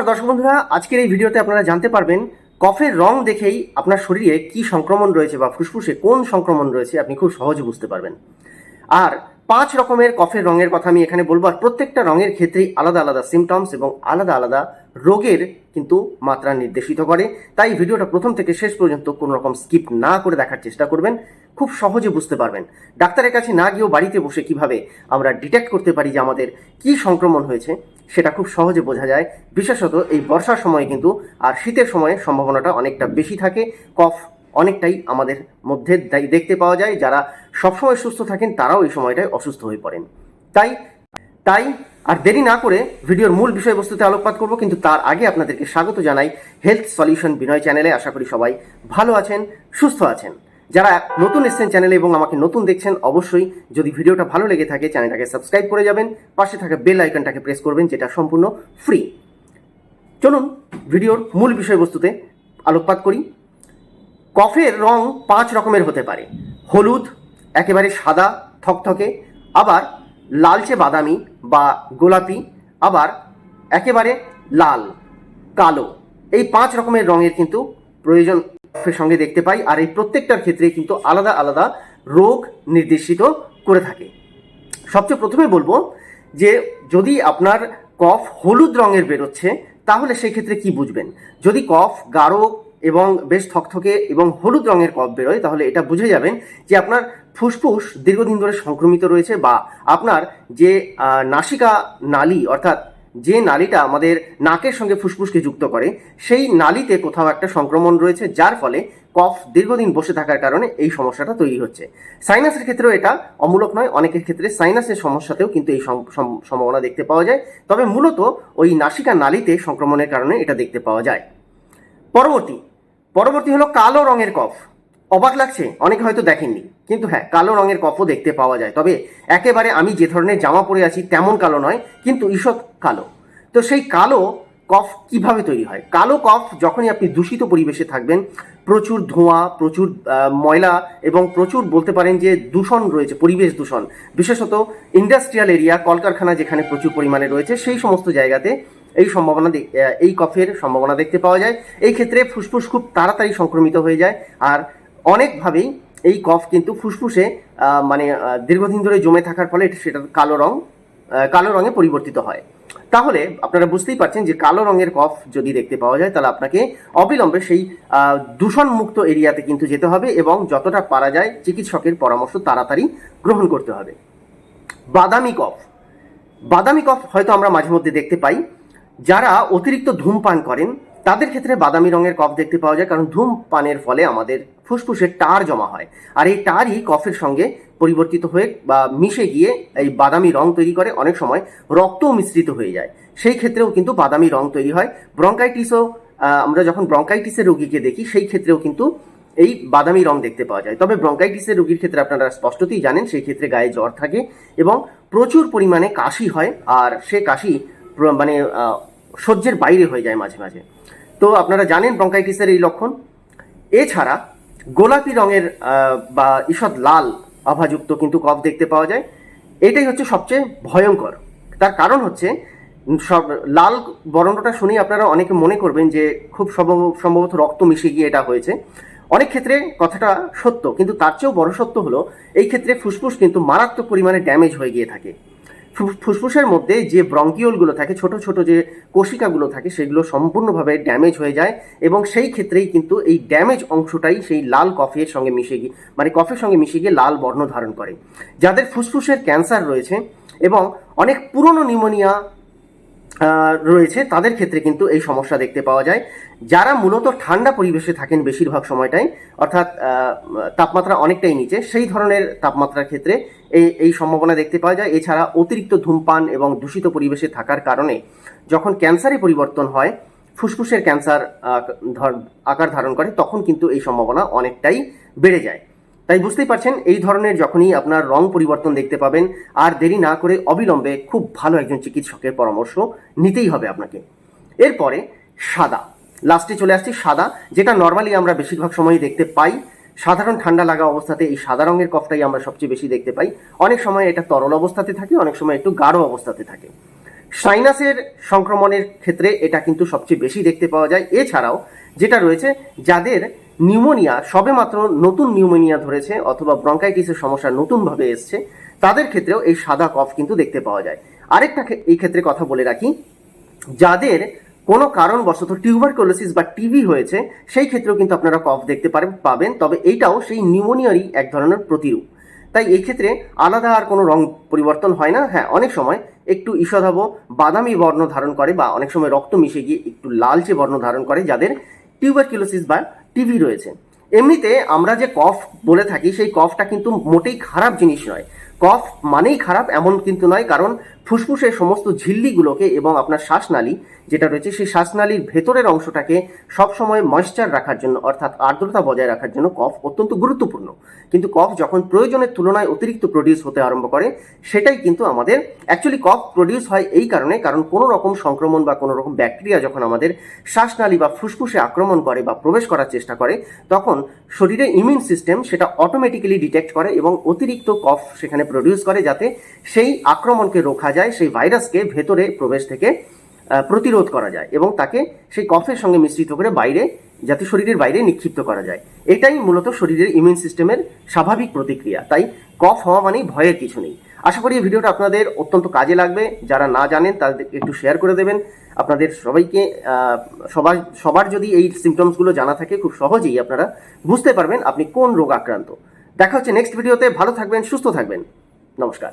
নমস্কার দর্শক বন্ধুরা, আজকের এই ভিডিওতে আপনারা জানতে পারবেন কফের রং দেখেই আপনার শরীরে কি সংক্রমণ রয়েছে বা ফুসফুসে কোন সংক্রমণ রয়েছে আপনি খুব সহজে বুঝতে পারবেন। আর পাঁচ রকমের কফের রঙের কথা আমি এখানে বলব, আর প্রত্যেকটা রঙের ক্ষেত্রেই আলাদা আলাদা সিমটমস এবং আলাদা আলাদা রোগের কিন্তু মাত্রা নির্দেশিত করে। তাই ভিডিওটা প্রথম থেকে শেষ পর্যন্ত কোনো রকম স্কিপ না করে দেখার চেষ্টা করবেন, খুব সহজে বুঝতে পারবেন। ডাক্তারের কাছে না গিয়েও বাড়িতে বসে কীভাবে আমরা ডিটেক্ট করতে পারি যে আমাদের কি সংক্রমণ হয়েছে সেটা খুব সহজে বোঝা যায়। বিশেষত এই বর্ষার সময় কিন্তু আর শীতের সময়ে সম্ভাবনাটা অনেকটা বেশি থাকে। কফ অনেকটাই আমাদের মধ্যে দেখতে পাওয়া যায়। যারা সবসময় সুস্থ থাকেন, তারাও এই সময়টায় অসুস্থ হয়ে পড়েন। তাই তাই আর দেরি না করে ভিডিওর মূল বিষয়বস্তুতে আলোকপাত করব, কিন্তু তার আগে আপনাদেরকে স্বাগত জানাই হেলথ সলিউশন বিনয় চ্যানেলে। আশা করি সবাই ভালো আছেন, সুস্থ আছেন। যারা নতুন এসছেন চ্যানেলে এবং আমাকে নতুন দেখছেন, অবশ্যই যদি ভিডিওটা ভালো লেগে থাকে, চ্যানেলটাকে সাবস্ক্রাইব করে যাবেন। পাশে থাকা বেল আইকনটাকে প্রেস করবেন, যেটা সম্পূর্ণ ফ্রি। চলুন ভিডিওর মূল বিষয়বস্তুতে আলোকপাত করি। কফের রং পাঁচ রকমের হতে পারে। হলুদ, একেবারে সাদা, থকথকে, আবার লালচে বাদামি বা গোলাপি, আবার একেবারে লাল, কালো। এই পাঁচ রকমের রঙের কিন্তু প্রয়োজন সঙ্গে দেখতে পাই, আর এই প্রত্যেকটার ক্ষেত্রে কিন্তু আলাদা আলাদা রোগ নির্দেশিত করে থাকে। সবচেয়ে প্রথমে বলব যে, যদি আপনার কফ হলুদ রঙের বেরোচ্ছে, তাহলে সেই ক্ষেত্রে কি বুঝবেন? যদি কফ গাঢ় এবং বেশ থকথকে এবং হলুদ রঙের কফ বেরোয়, তাহলে এটা বুঝে যাবেন যে আপনার ফুসফুস দীর্ঘদিন ধরে সংক্রমিত রয়েছে বা আপনার যে নাসিকা নালী, অর্থাৎ যে নালীটা আমাদের নাকের সঙ্গে ফুসফুসকে যুক্ত করে, সেই নালীতে কোথাও একটা সংক্রমণ রয়েছে, যার ফলে কফ দীর্ঘদিন বসে থাকার কারণে এই সমস্যাটা তৈরি হচ্ছে। সাইনাসের ক্ষেত্রেও এটা অমূলক নয়, অনেকের ক্ষেত্রে সাইনাসের সমস্যাতেও কিন্তু এই সম- সম- সম্ভাবনা দেখতে পাওয়া যায়। তবে মূলত ওই নাসিকা নালীতে সংক্রমণের কারণে এটা দেখতে পাওয়া যায়। পরবর্তী পরবর্তী হলো কালো রঙের কফ। অবাক লাগছে, অনেকে হয়তো দেখেননি। কিন্তু হ্যাঁ কালো রঙের কফও দেখতে পাওয়া যায়। তবে একেবারে আমি যে ধরনের জামা পরে আছি, তেমন কালো নয়, কিন্তু ঈষৎ কালো। তো সেই কালো কফ কীভাবে তৈরি হয়? কালো কফ যখনই আপনি দূষিত পরিবেশে থাকবেন, প্রচুর ধোঁয়া, প্রচুর ময়লা এবং প্রচুর বলতে পারেন যে দূষণ রয়েছে, পরিবেশ দূষণ। বিশেষত ইন্ডাস্ট্রিয়াল এরিয়া, কলকারখানা যেখানে প্রচুর পরিমাণে রয়েছে, সেই সমস্ত জায়গাতে এই সম্ভাবনা এই কফের সম্ভাবনা দেখতে পাওয়া যায়। এই ক্ষেত্রে ফুসফুস খুব তাড়াতাড়ি সংক্রমিত হয়ে যায়, আর অনেকভাবেই এই কফ কিন্তু ফুসফুসে মানে দীর্ঘদিন ধরে জমে থাকার ফলে সেটা কালো রং কালো রঙে পরিবর্তিত হয়। তাহলে আপনারা বুঝতেই পারছেন যে কালো রঙের কফ যদি দেখতে পাওয়া যায়, তাহলে আপনাকে অবিলম্বে সেই দূষণমুক্ত এরিয়াতে কিন্তু যেতে হবে এবং যতটা পারা যায় চিকিৎসকের পরামর্শ তাড়াতাড়ি গ্রহণ করতে হবে। বাদামি কফ। বাদামি কফ হয়তো আমরা মাঝে মধ্যে দেখতে পাই। যারা অতিরিক্ত ধূমপান করেন তাদের ক্ষেত্রে বাদামি রঙের কফ দেখতে পাওয়া যায়, কারণ ধূমপানের ফলে আমাদের ফুসফুসে টার জমা হয়। আর এই টারই কফের সঙ্গে পরিবর্তিত হয়ে বা মিশে গিয়ে এই বাদামি রং তৈরি করে, অনেক সময় রক্তও মিশ্রিত হয়ে যায়। সেই ক্ষেত্রেও কিন্তু বাদামি রং তৈরি হয়। ব্রঙ্কাইটিসও আমরা যখন ব্রঙ্কাইটিসের রোগীকে দেখি, সেই ক্ষেত্রেও কিন্তু এই বাদামি রং দেখতে পাওয়া যায়। তবে ব্রঙ্কাইটিসের রোগীর ক্ষেত্রে আপনারা স্পষ্টতই জানেন, সেই ক্ষেত্রে গায়ে জ্বর থাকে এবং প্রচুর পরিমাণে কাশি হয়। আর সে কাশি মানে সহ্যের বাইরে হয়ে যায় মাঝে মাঝে। তো আপনারা জানেন ব্রঙ্কাইটিসের এই লক্ষণ? এছাড়া গোলাপি রঙের বা ঈষৎ লাল আভাযুক্ত কিন্তু কফ দেখতে পাওয়া যায়। এটাই হচ্ছে সবচেয়ে ভয়ঙ্কর। তার কারণ হচ্ছে সব লাল বর্ণটা শুনেই আপনারা অনেকে মনে করবেন যে খুব সম্ভব- সম্ভবত রক্ত মিশে গিয়ে এটা হয়েছে। অনেক ক্ষেত্রে কথাটা সত্য, কিন্তু তার চেয়েও বড় সত্য হলো, এই ক্ষেত্রে ফুসফুস কিন্তু মারাত্মক পরিমাণে ড্যামেজ হয়ে গিয়ে থাকে। ফুসফুসের মধ্যে যে ব্রঙ্কিওলগুলো থাকে, ছোট ছোট যে কোশিকাগুলো থাকে, সেগুলো সম্পূর্ণভাবে ড্যামেজ হয়ে যায় এবং সেই ক্ষেত্রেই কিন্তু এই ড্যামেজ অংশটাই সেই লাল কফের সঙ্গে মিশে গিয়ে মানে কফের সঙ্গে মিশে গিয়ে লাল বর্ণ ধারণ করে। যাদের ফুসফুসের ক্যান্সার রয়েছে এবং অনেক পুরনো নিউমোনিয়া রয়েছে, তাদের ক্ষেত্রে কিন্তু এই সমস্যা দেখতে পাওয়া যায়। যারা মূলত ঠান্ডা পরিবেশে থাকেন বেশিরভাগ সময়টাই, অর্থাৎ তাপমাত্রা অনেকটাই নিচে, সেই ধরনের তাপমাত্রার ক্ষেত্রে এই এই সম্ভাবনা দেখতে পাওয়া যায়। এছাড়া অতিরিক্ত ধূমপান এবং দূষিত পরিবেশে থাকার কারণে যখন ক্যান্সারে পরিবর্তন হয়, ফুসফুসের ক্যান্সার আকার ধারণ করে, তখন কিন্তু এই সম্ভাবনা অনেকটাই বেড়ে যায়। তাই বুঝতেই পারছেন, এই ধরনের যখনই আপনার রং পরিবর্তন দেখতে পাবেন, আর দেরি না করে অবিলম্বে খুব ভালো একজন চিকিৎসকের পরামর্শ নিতেই হবে আপনাকে। এরপরে সাদা। লাস্টে চলে আসছি সাদা, যেটা নর্মালি আমরা বেশিরভাগ সময়ই দেখতে পাই। সাধারণ ঠান্ডা লাগা অবস্থাতে এই সাদা রঙের কফটাই আমরা সবচেয়ে বেশি দেখতে পাই। অনেক সময় এটা তরল অবস্থাতে থাকে, অনেক সময় একটু গাঢ় অবস্থাতে থাকে। সাইনাসের সংক্রমণের ক্ষেত্রে এটা কিন্তু সবচেয়ে বেশি দেখতে পাওয়া যায়। এছাড়াও যেটা রয়েছে, যাদের নিউমোনিয়া সবেমাত্র নতুন নিউমোনিয়া ধরেছে অথবা ব্রঙ্কাইটিসের সমস্যা নতুনভাবে এসছে, তাদের ক্ষেত্রেও এই সাদা কফ কিন্তু দেখতে পাওয়া যায়। আরেকটা এই ক্ষেত্রে কথা বলে রাখি, যাদের কোনো কারণবশত টিউবারকুলোসিস বা টিবি হয়েছে, সেই ক্ষেত্রেও কিন্তু আপনারা কফ দেখতে পারেন, পাবেন। তবে এইটাও সেই নিউমোনিয়ারই এক ধরনের প্রতিরূপ। তাই এই ক্ষেত্রে আলাদা আর কোনো রং পরিবর্তন হয় না। হ্যাঁ অনেক সময় একটু ঈষধাব বাদামি বর্ণ ধারণ করে বা অনেক সময় রক্ত মিশে গিয়ে একটু লালচে বর্ণ ধারণ করে যাদের টিউবারকিলোসিস বা টিভি রয়েছে। এমনিতে আমরা যে কফ বলে থাকি, সেই কফটা কিন্তু মোটেই খারাপ জিনিস নয়। কফ মানেই খারাপ এমন কিন্তু নয়, কারণ ফুসফুসের সমস্ত ঝিল্লিগুলোকে এবং আপনার শ্বাসনালী, যেটা রয়েছে সেই শ্বাসনালীর ভেতরের অংশটাকে সবসময় ময়েশ্চার রাখার জন্য, অর্থাৎ আর্দ্রতা বজায় রাখার জন্য কফ অত্যন্ত গুরুত্বপূর্ণ। কিন্তু কফ যখন প্রয়োজনের তুলনায় অতিরিক্ত প্রডিউস হতে আরম্ভ করে, সেটাই কিন্তু আমাদের অ্যাকচুয়ালি কফ প্রডিউস হয় এই কারণে, কারণ কোনো রকম সংক্রমণ বা কোনো রকম ব্যাকটেরিয়া যখন আমাদের শ্বাসনালী বা ফুসফুসে আক্রমণ করে বা প্রবেশ করার চেষ্টা করে, তখন শরীরে ইমিউন সিস্টেম সেটা অটোমেটিক্যালি ডিটেক্ট করে এবং অতিরিক্ত কফ সেখানে প্রডিউস করে যাতে সেই আক্রমণকে রোখা যায়। সেই ভাইরাসকে ভেতরে প্রবেশ থেকে প্রতিরোধ করা যায় এবং তাকে সেই কফের সঙ্গে মিশ্রিত করে বাইরে, যাতে শরীরের বাইরে নিক্ষিপ্ত করা যায়। এটাই মূলত শরীরের ইমিউন সিস্টেমের স্বাভাবিক প্রতিক্রিয়া। তাই কফ হওয়া মানেই ভয়ের কিছু নেই। আশা করি এই ভিডিওটা আপনাদের অত্যন্ত কাজে লাগবে। যারা না জানেন, তাদের একটু শেয়ার করে দেবেন। আপনাদের সবাইকে সবার সবার যদি এই সিমটমসগুলো জানা থাকে, খুব সহজেই আপনারা বুঝতে পারবেন আপনি কোন রোগ আক্রান্ত। দেখা হচ্ছে নেক্সট ভিডিওতে ভালো থাকবেন, সুস্থ থাকবেন। নমস্কার।